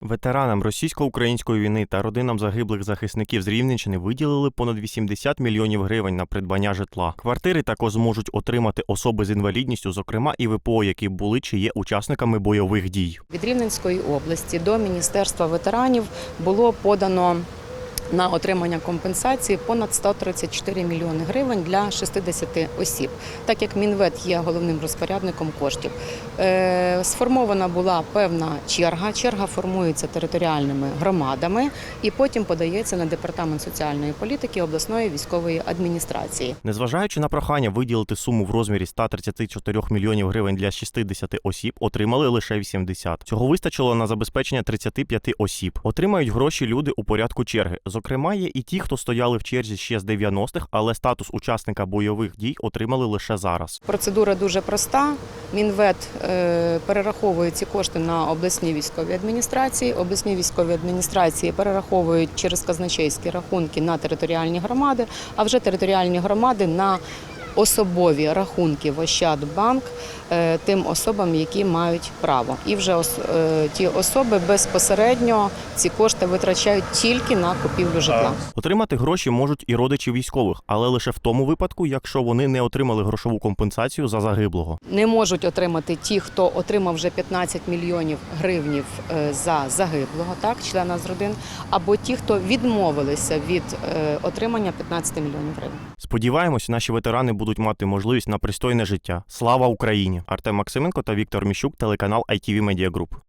Ветеранам російсько-української війни та родинам загиблих захисників з Рівненщини виділили понад 80 мільйонів гривень на придбання житла. Квартири також зможуть отримати особи з інвалідністю, зокрема і ВПО, які були чи є учасниками бойових дій. Від Рівненської області до Міністерства ветеранів було подано на отримання компенсації понад 134 мільйони гривень для 60 осіб, так як Мінвет є головним розпорядником коштів. Е, Сформована була певна черга. Черга формується територіальними громадами і потім подається на департамент соціальної політики обласної військової адміністрації. Незважаючи на прохання виділити суму в розмірі 134 мільйонів гривень для 60 осіб, отримали лише 80. Цього вистачило на забезпечення 35 осіб. Отримають гроші люди у порядку черги. Зокрема, є і ті, хто стояли в черзі ще з 90-х, але статус учасника бойових дій отримали лише зараз. Процедура дуже проста. Мінвет е, перераховує ці кошти на обласні військові адміністрації. Обласні військові адміністрації перераховують через казначейські рахунки на територіальні громади, а вже територіальні громади на особові рахунки в Ощадбанк е, тим особам, які мають право. І вже е, ті особи безпосередньо ці кошти витрачають тільки на купівлю житла. Отримати гроші можуть і родичі військових, але лише в тому випадку, якщо вони не отримали грошову компенсацію за загиблого. не можуть отримати ті, хто отримав вже 15 мільйонів гривнів е, за загиблого, так члена з родин, або ті, хто відмовилися від отримання 15 мільйонів гривень. Сподіваємось, наші ветерани будуть мати можливість на пристойне життя. Слава Україні! Артем Максименко та Віктор Міщук, телеканал ITV Media Group.